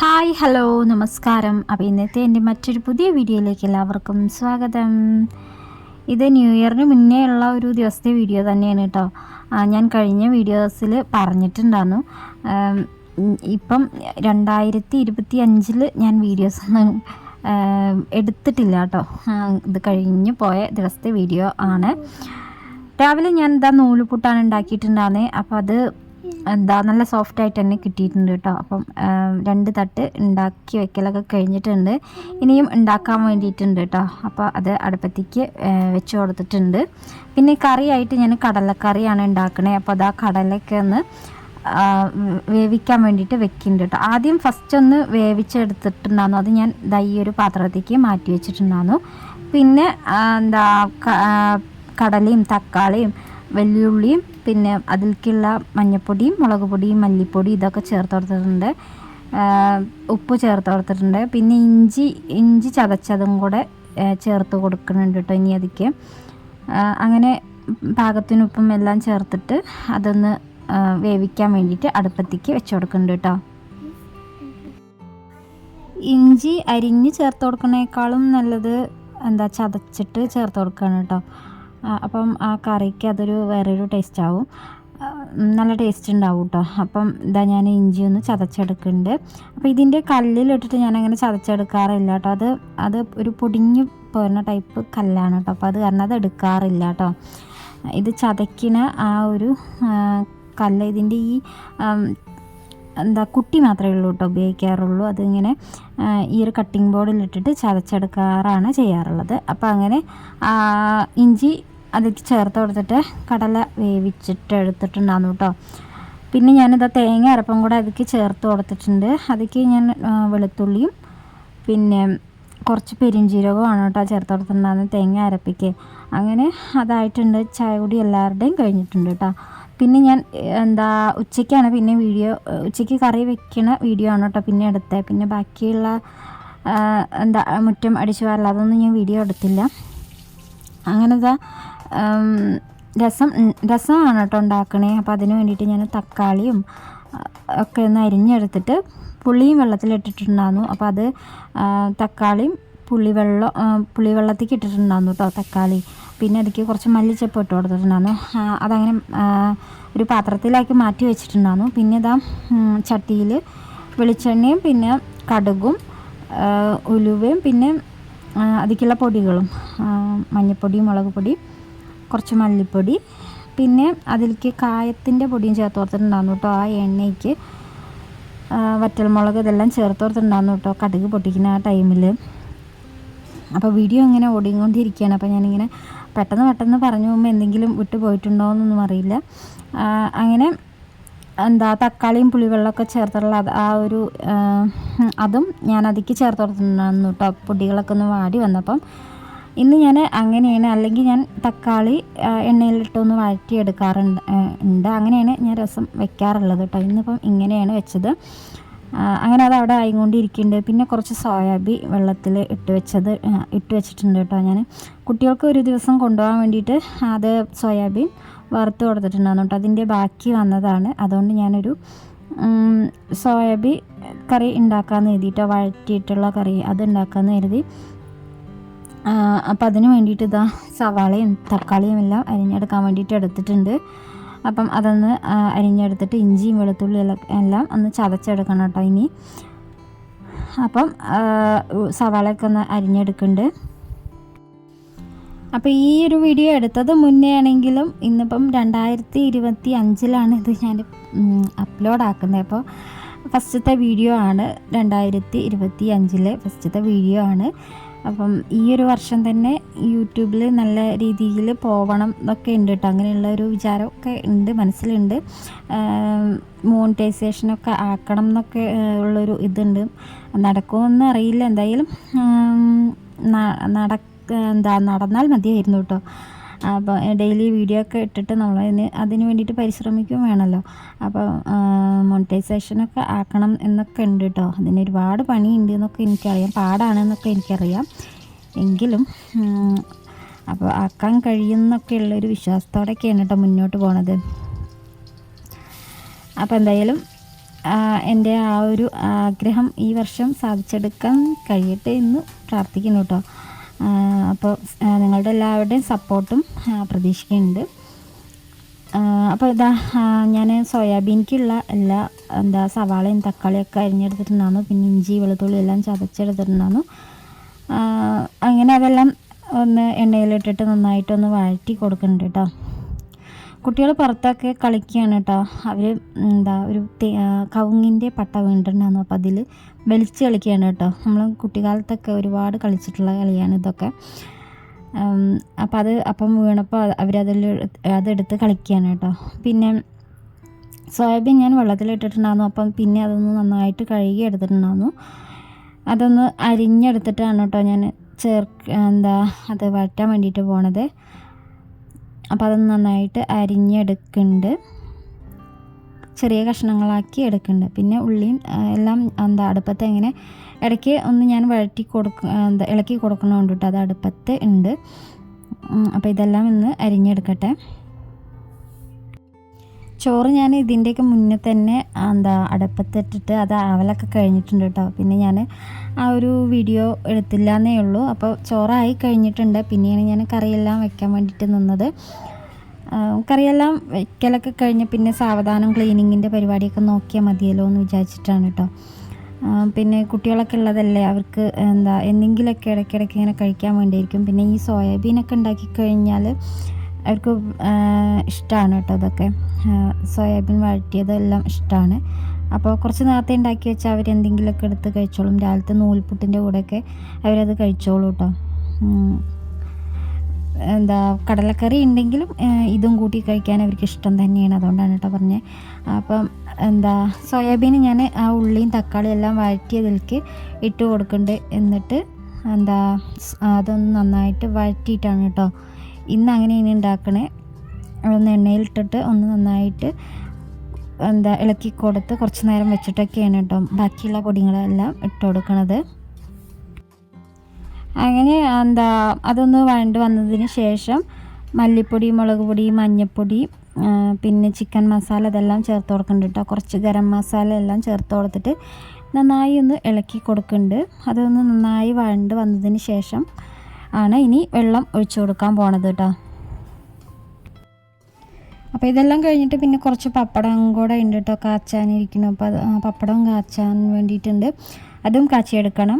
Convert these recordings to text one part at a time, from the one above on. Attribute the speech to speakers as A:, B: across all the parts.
A: Hi hello നമസ്കാരം. അപ്പോൾ ഇന്നത്തെ എന്റെ മറ്റൊരു പുതിയ വീഡിയോയിലേക്ക് എല്ലാവർക്കും സ്വാഗതം. ഇത് ന്യൂ ഇയറിന് മുന്നേ ഉള്ള ഒരു ദിവസത്തെ വീഡിയോ തന്നെയാണ് കേട്ടോ. ഞാൻ കഴിഞ്ഞ വീഡിയോസിൽ പറഞ്ഞിട്ടുണ്ടായിരുന്നു. ഇപ്പം രണ്ടായിരത്തി ഇരുപത്തി അഞ്ചിൽ ഞാൻ വീഡിയോസ് ഒന്നും എടുത്തിട്ടില്ല കേട്ടോ. ഇത് കഴിഞ്ഞ് പോയ ദിവസത്തെ വീഡിയോ ആണ്. രാവിലെ ഞാൻ എന്താ നൂലുപുട്ടാണ് ഉണ്ടാക്കിയിട്ടുണ്ടായിരുന്നത് അപ്പോൾ അത് എന്താ നല്ല സോഫ്റ്റ് ആയിട്ട് തന്നെ കിട്ടിയിട്ടുണ്ട് കേട്ടോ അപ്പം രണ്ട് തട്ട് ഉണ്ടാക്കി വെക്കലൊക്കെ കഴിഞ്ഞിട്ടുണ്ട്. ഇനിയും ഉണ്ടാക്കാൻ വേണ്ടിയിട്ടുണ്ട് കേട്ടോ അപ്പോൾ അത് അടുപ്പത്തേക്ക് വെച്ച് കൊടുത്തിട്ടുണ്ട്. പിന്നെ കറിയായിട്ട് ഞാൻ കടലക്കറിയാണ് ഉണ്ടാക്കണേ. അപ്പോൾ അത് ആ കടലൊക്കെ ഒന്ന് വേവിക്കാൻ വേണ്ടിയിട്ട് വെക്കുന്നുണ്ട് കേട്ടോ ആദ്യം ഫസ്റ്റ് ഒന്ന് വേവിച്ചെടുത്തിട്ടുണ്ടായിരുന്നു അത് ഞാൻ ദാ ഒരു പാത്രത്തേക്ക് മാറ്റി വെച്ചിട്ടുണ്ടായിരുന്നു പിന്നെ എന്താ കടലയും തക്കാളിയും വെല്ലുള്ളിയും പിന്നെ അതിലേക്കുള്ള മഞ്ഞൾപ്പൊടിയും മുളക് പൊടിയും മല്ലിപ്പൊടി ഇതൊക്കെ ചേർത്ത് കൊടുത്തിട്ടുണ്ട്. ഉപ്പ് ചേർത്ത് കൊടുത്തിട്ടുണ്ട്. പിന്നെ ഇഞ്ചി ഇഞ്ചി ചതച്ചതും കൂടെ ചേർത്ത് കൊടുക്കുന്നുണ്ട് കേട്ടോ ഇനി അതിക്ക്. അങ്ങനെ പാകത്തിനുപ്പും എല്ലാം ചേർത്തിട്ട് അതൊന്ന് വേവിക്കാൻ വേണ്ടിയിട്ട് അടുപ്പത്തേക്ക് വെച്ച് കൊടുക്കുന്നുണ്ട് കേട്ടോ. ഇഞ്ചി അരിഞ്ഞ് ചേർത്ത് കൊടുക്കുന്നേക്കാളും നല്ലത് എന്താ? ചതച്ചിട്ട് ചേർത്ത് കൊടുക്കുകയാണ് കേട്ടോ. അപ്പം ആ കറിക്ക് അതൊരു വേറൊരു ടേസ്റ്റ് ആവും. നല്ല ടേസ്റ്റ് ഉണ്ടാവും കേട്ടോ അപ്പം ഇതാ ഞാൻ ഇഞ്ചി ഒന്ന് ചതച്ചെടുക്കുന്നുണ്ട്. അപ്പോൾ ഇതിന്റെ കല്ലിലിട്ടിട്ട് ഞാൻ അങ്ങനെ ചതച്ചെടുക്കാറില്ല കേട്ടോ അത് അത് ഒരു പൊടിഞ്ഞ് പോരുന്ന ടൈപ്പ് കല്ലാണ് കേട്ടോ അപ്പോൾ അത് കാരണം അത് എടുക്കാറില്ല കേട്ടോ ഇത് ചതക്കിന ആ ഒരു കല്ല് ഇതിന്റെ ഈ എന്താ കുട്ടി മാത്രമേ ഉള്ളൂ കേട്ടോ ഉപയോഗിക്കാറുള്ളൂ. അതിങ്ങനെ ഈ ഒരു കട്ടിംഗ് ബോർഡിലിട്ടിട്ട് ചതച്ചെടുക്കാറാണ് ചെയ്യാറുള്ളത്. അപ്പോൾ അങ്ങനെ ഇഞ്ചി അതിലേക്ക് ചേർത്ത് കൊടുത്തിട്ട് കടല വേവിച്ചിട്ട് എടുത്തിട്ടുണ്ടായിരുന്നു കേട്ടോ. പിന്നെ ഞാനിതാ തേങ്ങ അരപ്പം കൂടെ അതിലേക്ക് ചേർത്ത് കൊടുത്തിട്ടുണ്ട്. അതിലേക്ക് ഞാൻ വെളുത്തുള്ളിയും പിന്നെ കുറച്ച് പെരിഞ്ജീരകമാണ് കേട്ടോ ചേർത്ത് കൊടുത്തിട്ടുണ്ടാകുന്നത് തേങ്ങ അരപ്പിക്ക്. അങ്ങനെ അതായിട്ടുണ്ട്. ചായ കൂടി എല്ലാവരുടെയും കഴിഞ്ഞിട്ടുണ്ട് കേട്ടോ. പിന്നെ ഞാൻ എന്താ ഉച്ചയ്ക്കാണ് പിന്നെ വീഡിയോ ഉച്ചയ്ക്ക് കറി വെക്കണ വീഡിയോ ആണ് കേട്ടോ പിന്നെ എടുത്തത് പിന്നെ ബാക്കിയുള്ള എന്താ മുറ്റം അടിച്ചു പോകാറില്ല അതൊന്നും ഞാൻ വീഡിയോ എടുത്തില്ല. അങ്ങനെ ഇതാ ഉം, രസം രസമാണ് കേട്ടോ ഉണ്ടാക്കണേ. അപ്പോൾ അതിന് വേണ്ടിയിട്ട് ഞാൻ തക്കാളിയും ഒക്കെ ഒന്ന് അരിഞ്ഞെടുത്തിട്ട് പുളിയും വെള്ളത്തിലിട്ടിട്ടുണ്ടായിരുന്നു അപ്പോൾ അത് തക്കാളിയും പുളിവെള്ളം പുളിവെള്ളത്തിൽ ഇട്ടിട്ടുണ്ടായിരുന്നു കേട്ടോ തക്കാളി. പിന്നെ അതിലേക്ക് കുറച്ച് മല്ലിച്ചപ്പ് ഇട്ട് കൊടുത്തിട്ടുണ്ടായിരുന്നു. അതങ്ങനെ ഒരു പാത്രത്തിലാക്കി മാറ്റി വെച്ചിട്ടുണ്ടായിരുന്നു. പിന്നെ ഇതാ ചട്ടിയിൽ വെളിച്ചെണ്ണയും പിന്നെ കടുകും ഉലുവയും പിന്നെ അതിക്കുള്ള പൊടികളും മഞ്ഞൾപ്പൊടി മുളക് പൊടി കുറച്ച് മല്ലിപ്പൊടി പിന്നെ അതിലേക്ക് കായത്തിന്റെ പൊടിയും ചേർത്ത് കൊടുത്തിട്ടുണ്ടായിരുന്നു കേട്ടോ ആ എണ്ണയ്ക്ക് വറ്റൽമുളക് ഇതെല്ലാം ചേർത്ത് കൊടുത്തിട്ടുണ്ടായിരുന്നു കേട്ടോ കടുക് പൊട്ടിക്കുന്ന ആ ടൈമിൽ അപ്പോൾ വീഡിയോ ഇങ്ങനെ ഓടിക്കൊണ്ടിരിക്കുകയാണ്. അപ്പോൾ ഞാനിങ്ങനെ പെട്ടെന്ന് പെട്ടെന്ന് പറഞ്ഞു പോകുമ്പോൾ എന്തെങ്കിലും വിട്ടുപോയിട്ടുണ്ടോ എന്നൊന്നും അറിയില്ല. അങ്ങനെ എന്താ തക്കാളിയും പുളിവെള്ളമൊക്കെ ചേർത്തുള്ള ആ ഒരു അതും ഞാൻ അതിക്ക് ചേർത്ത് കൊടുത്തിട്ടുണ്ടായിരുന്നു കേട്ടോ. പൊടികളൊക്കെ ഒന്ന് വാടി വന്നപ്പം. ഇന്ന് ഞാൻ അങ്ങനെയാണ് അല്ലെങ്കിൽ ഞാൻ തക്കാളി എണ്ണയിലിട്ടൊന്ന് വഴറ്റിയെടുക്കാറുണ്ട് ഉണ്ട്. അങ്ങനെയാണ് ഞാൻ രസം വെക്കാറുള്ളത് കേട്ടോ. ഇന്നിപ്പം ഇങ്ങനെയാണ് വെച്ചത്. അങ്ങനെ അത് അവിടെ ആയിക്കൊണ്ടിരിക്കുന്നുണ്ട്. പിന്നെ കുറച്ച് സോയാബി വെള്ളത്തിൽ ഇട്ട് വെച്ചത് ഇട്ട് വെച്ചിട്ടുണ്ട് കേട്ടോ ഞാൻ കുട്ടികൾക്ക് ഒരു ദിവസം കൊണ്ടുപോകാൻ വേണ്ടിയിട്ട് അത് സോയാബീൻ വറുത്ത് കൊടുത്തിട്ടുണ്ടായിരുന്നു കേട്ടോ. അതിന്റെ ബാക്കി വന്നതാണ്. അതുകൊണ്ട് ഞാനൊരു സോയാബി കറി ഉണ്ടാക്കാമെന്ന് എഴുതിയിട്ടോ വഴറ്റിയിട്ടുള്ള കറി അത് ഉണ്ടാക്കാമെന്ന് കരുതി. അപ്പം അതിന് വേണ്ടിയിട്ട് ഇതാ സവാളയും തക്കാളിയും എല്ലാം അരിഞ്ഞെടുക്കാൻ വേണ്ടിയിട്ട് എടുത്തിട്ടുണ്ട്. അപ്പം അതൊന്ന് അരിഞ്ഞെടുത്തിട്ട് ഇഞ്ചിയും വെളുത്തുള്ളിയും എല്ലാം ഒന്ന് ചതച്ചെടുക്കണം കേട്ടോ ഇനി. അപ്പം സവാളയൊക്കെ ഒന്ന് അരിഞ്ഞെടുക്കുന്നുണ്ട്. അപ്പോൾ ഈ ഒരു വീഡിയോ എടുത്തത് മുന്നേ ആണെങ്കിലും ഇന്നിപ്പം രണ്ടായിരത്തി ഇരുപത്തി അഞ്ചിലാണ് ഇത് ഞാൻ അപ്ലോഡ് ആക്കുന്നത്. അപ്പോൾ ഫസ്റ്റത്തെ വീഡിയോ ആണ് രണ്ടായിരത്തി ഇരുപത്തി അഞ്ചിലെ ഫസ്റ്റത്തെ വീഡിയോ ആണ്. അപ്പം ഈ ഒരു വർഷം തന്നെ യൂട്യൂബിൽ നല്ല രീതിയിൽ പോകണം എന്നൊക്കെ ഉണ്ട് കേട്ടോ അങ്ങനെയുള്ള ഒരു വിചാരമൊക്കെ ഉണ്ട് മനസ്സിലുണ്ട്. മോണിറ്റൈസേഷനൊക്കെ ആക്കണം എന്നൊക്കെ ഉള്ളൊരു ഇതുണ്ട്. നടക്കുമെന്ന് അറിയില്ല. എന്തായാലും നട എന്താ നടന്നാൽ മതിയായിരുന്നു കേട്ടോ അപ്പോൾ ഡെയിലി വീഡിയോ ഒക്കെ ഇട്ടിട്ട് നമ്മൾ അതിന് അതിന് വേണ്ടിയിട്ട് പരിശ്രമിക്കുകയും വേണമല്ലോ. അപ്പോൾ മോണിറ്റൈസേഷനൊക്കെ ആക്കണം എന്നൊക്കെ ഉണ്ട് കേട്ടോ. അതിന് ഒരുപാട് പണിയുണ്ട് എന്നൊക്കെ എനിക്കറിയാം. പാടാണെന്നൊക്കെ എനിക്കറിയാം. എങ്കിലും അപ്പോൾ ആക്കാൻ കഴിയുന്നൊക്കെ ഉള്ളൊരു വിശ്വാസത്തോടെയൊക്കെയാണ് കേട്ടോ മുന്നോട്ട് പോണത്. അപ്പോൾ എന്തായാലും എന്റെ ആ ഒരു ആഗ്രഹം ഈ വർഷം സാധിച്ചെടുക്കാൻ കഴിയട്ടെ എന്ന് പ്രാർത്ഥിക്കുന്നു കേട്ടോ. അപ്പോൾ നിങ്ങളുടെ എല്ലാവരുടെയും സപ്പോർട്ടും പ്രതീക്ഷിക്കുന്നുണ്ട്. അപ്പോൾ ഇതാ ഞാൻ സോയാബീനിക്കുള്ള എല്ലാ എന്താ സവാളയും തക്കാളിയൊക്കെ അരിഞ്ഞെടുത്തിട്ടുണ്ടായിരുന്നു പിന്നെ ഇഞ്ചി വെളുത്തുള്ളി എല്ലാം ചതച്ചെടുത്തിട്ടുണ്ടായിരുന്നു അങ്ങനെ അതെല്ലാം ഒന്ന് എണ്ണയിലിട്ടിട്ട് നന്നായിട്ടൊന്ന് വഴറ്റി കൊടുക്കുന്നുണ്ട് കേട്ടോ കുട്ടികൾ പുറത്തൊക്കെ കളിക്കുകയാണ് കേട്ടോ അവർ എന്താ ഒരു കവുങ്ങിന്റെ പട്ട വീണിട്ടുണ്ടായിരുന്നു അപ്പോൾ അതിൽ വലിച്ച് കളിക്കുകയാണ് കേട്ടോ നമ്മൾ കുട്ടിക്കാലത്തൊക്കെ ഒരുപാട് കളിച്ചിട്ടുള്ള കളിയാണ് ഇതൊക്കെ. അപ്പം അത് അപ്പം വീണപ്പോൾ അവരതിൽ അതെടുത്ത് കളിക്കുകയാണ് കേട്ടോ പിന്നെ സോയാബീൻ ഞാൻ വെള്ളത്തിലിട്ടിട്ടുണ്ടായിരുന്നു അപ്പം പിന്നെ അതൊന്ന് നന്നായിട്ട് കഴുകി എടുത്തിട്ടുണ്ടായിരുന്നു അതൊന്ന് അരിഞ്ഞെടുത്തിട്ടാണ് കേട്ടോ ഞാൻ ചേർക്ക് എന്താ അത് വഴറ്റാൻ വേണ്ടിയിട്ട് പോണത്. അപ്പോൾ അത് നന്നായിട്ട് അരിഞ്ഞെടുക്കുന്നുണ്ട് ചെറിയ കഷ്ണങ്ങളാക്കി എടുക്കുന്നുണ്ട് പിന്നെ ഉള്ളിയും എല്ലാം എന്താ അടുപ്പത്ത് എങ്ങനെ ഇടയ്ക്ക് ഒന്ന് ഞാൻ വഴറ്റി കൊടുക്ക എന്താ ഇളക്കി കൊടുക്കണമുണ്ട് അത് അടുപ്പത്ത് ഉണ്ട് അപ്പോൾ ഇതെല്ലാം ഒന്ന് അരിഞ്ഞെടുക്കട്ടെ. ചോറ് ഞാൻ ഇതിന്റെയൊക്കെ മുന്നേ തന്നെ എന്താ അടപ്പത്തിട്ടിട്ട് അത് അവലൊക്കെ കഴിഞ്ഞിട്ടുണ്ട് കേട്ടോ. പിന്നെ ഞാൻ ആ ഒരു വീഡിയോ എടുത്തില്ല എന്നേ ഉള്ളൂ. അപ്പോൾ ചോറായി കഴിഞ്ഞിട്ടുണ്ട്. പിന്നെയാണ് ഞാൻ കറിയെല്ലാം വെക്കാൻ വേണ്ടിയിട്ട് നിന്നത്. കറിയെല്ലാം വെക്കലൊക്കെ കഴിഞ്ഞ് പിന്നെ സാവധാനം ക്ലീനിങ്ങിന്റെ പരിപാടിയൊക്കെ നോക്കിയാൽ മതിയല്ലോ എന്ന് വിചാരിച്ചിട്ടാണ് കേട്ടോ. പിന്നെ കുട്ടികളൊക്കെ ഉള്ളതല്ലേ അവർക്ക് എന്താ എന്തെങ്കിലുമൊക്കെ ഇടയ്ക്കിടയ്ക്ക് ഇങ്ങനെ കഴിക്കാൻ വേണ്ടിയിരിക്കും പിന്നെ ഈ സോയാബീനൊക്കെ ഉണ്ടാക്കി കഴിഞ്ഞാൽ അവർക്ക് ഇഷ്ടമാണ് കേട്ടോ അതൊക്കെ. സോയാബീൻ വഴറ്റിയതെല്ലാം ഇഷ്ടമാണ് അപ്പോൾ കുറച്ച് നേരത്തെ ഉണ്ടാക്കി വെച്ചാൽ അവരെന്തെങ്കിലുമൊക്കെ എടുത്ത് കഴിച്ചോളും. രാവിലത്തെ നൂൽപുട്ടിന്റെ കൂടെയൊക്കെ അവരത് കഴിച്ചോളൂ കേട്ടോ. എന്താ കടലക്കറി ഉണ്ടെങ്കിലും ഇതും കൂട്ടി കഴിക്കാൻ അവർക്ക് ഇഷ്ടം തന്നെയാണ് അതുകൊണ്ടാണ് കേട്ടോ പറഞ്ഞത് അപ്പം എന്താ സോയാബീൻ ഞാൻ ആ ഉള്ളിയും തക്കാളിയും എല്ലാം വഴറ്റിയതിലേക്ക് ഇട്ട് കൊടുക്കുന്നുണ്ട്. എന്നിട്ട് എന്താ അതൊന്ന് നന്നായിട്ട് വഴറ്റിയിട്ടാണ് കേട്ടോ. ഇന്ന് അങ്ങനെ ഇനി ഉണ്ടാക്കണേ. ഒന്ന് എണ്ണയിലിട്ടിട്ട് ഒന്ന് നന്നായിട്ട് എന്താ ഇളക്കി കൊടുത്ത് കുറച്ച് നേരം വെച്ചിട്ടൊക്കെയാണ് കേട്ടോ ബാക്കിയുള്ള പൊടികളെല്ലാം ഇട്ട് കൊടുക്കണത്. അങ്ങനെ എന്താ അതൊന്ന് വഴണ്ട് വന്നതിന് ശേഷം മല്ലിപ്പൊടി മുളക് പൊടി മഞ്ഞൾപ്പൊടി പിന്നെ ചിക്കൻ മസാല ഇതെല്ലാം ചേർത്ത് കൊടുക്കുന്നുണ്ട് കേട്ടോ. കുറച്ച് ഗരം മസാല എല്ലാം ചേർത്ത് കൊടുത്തിട്ട് നന്നായി ഒന്ന് ഇളക്കി കൊടുക്കുന്നുണ്ട് അതൊന്ന് നന്നായി വഴണ്ട് വന്നതിന് ശേഷം ആണ് ഇനി വെള്ളം ഒഴിച്ചു കൊടുക്കാൻ പോണത് കേട്ടോ അപ്പോൾ ഇതെല്ലാം കഴിഞ്ഞിട്ട് പിന്നെ കുറച്ച് പപ്പടം കൂടെ ഉണ്ട് കേട്ടോ കാച്ചാനിരിക്കണം അപ്പോൾ പപ്പടം കാച്ചാൻ വേണ്ടിയിട്ടുണ്ട്. അതും കാച്ചിയെടുക്കണം.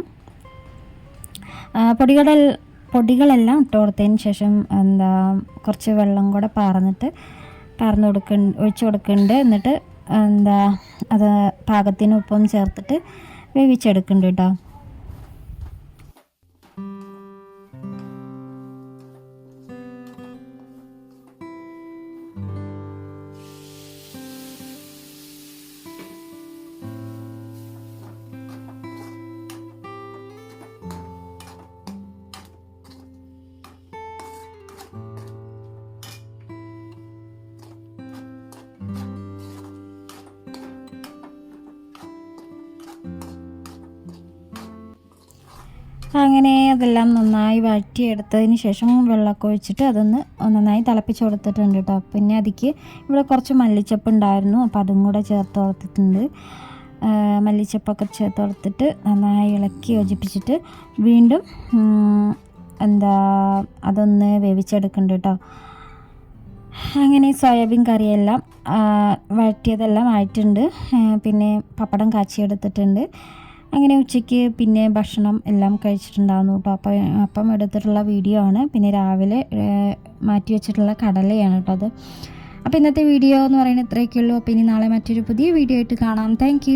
A: പൊടികളെ പൊടികളെല്ലാം ഇട്ട് കൊടുത്തതിന് ശേഷം എന്താ കുറച്ച് വെള്ളം കൂടെ പാർന്നിട്ട് പാർന്ന് കൊടുക്ക ഒഴിച്ചു കൊടുക്കുന്നുണ്ട് എന്നിട്ട് എന്താ അത് പാകത്തിന് ഉപ്പും ചേർത്തിട്ട് വേവിച്ചെടുക്കുന്നുണ്ട് കേട്ടോ അങ്ങനെ അതെല്ലാം നന്നായി വഴറ്റിയെടുത്തതിന് ശേഷം വെള്ളമൊക്കെ ഒഴിച്ചിട്ട് അതൊന്ന് നന്നായി തിളപ്പിച്ച് കൊടുത്തിട്ടുണ്ട് കേട്ടോ. പിന്നെ അതിക്ക് ഇവിടെ കുറച്ച് മല്ലിച്ചപ്പ് ഉണ്ടായിരുന്നു. അപ്പോൾ അതും കൂടെ ചേർത്ത് കൊടുത്തിട്ടുണ്ട്. മല്ലിച്ചപ്പൊക്കെ ചേർത്ത് കൊടുത്തിട്ട് നന്നായി ഇളക്കി യോജിപ്പിച്ചിട്ട് വീണ്ടും എന്താ അതൊന്ന് വേവിച്ചെടുക്കുന്നുണ്ട് കേട്ടോ. അങ്ങനെ സോയാബീൻ കറിയെല്ലാം വഴറ്റിയതെല്ലാം ആയിട്ടുണ്ട്. പിന്നെ പപ്പടം കാച്ചിയെടുത്തിട്ടുണ്ട്. അങ്ങനെ ഉച്ചയ്ക്ക് പിന്നെ ഭക്ഷണം എല്ലാം കഴിച്ചിട്ടുണ്ടാകുന്നു കേട്ടോ അപ്പം അപ്പം എടുത്തിട്ടുള്ള വീഡിയോ ആണ്. പിന്നെ രാവിലെ മാറ്റി വെച്ചിട്ടുള്ള കടലയാണ് കേട്ടോ അത്. അപ്പോൾ ഇന്നത്തെ വീഡിയോ എന്ന് പറയുന്നത് ഇത്രയൊക്കെ ഉള്ളൂ. അപ്പോൾ ഇനി നാളെ മറ്റൊരു പുതിയ വീഡിയോ ആയിട്ട് കാണാം. താങ്ക്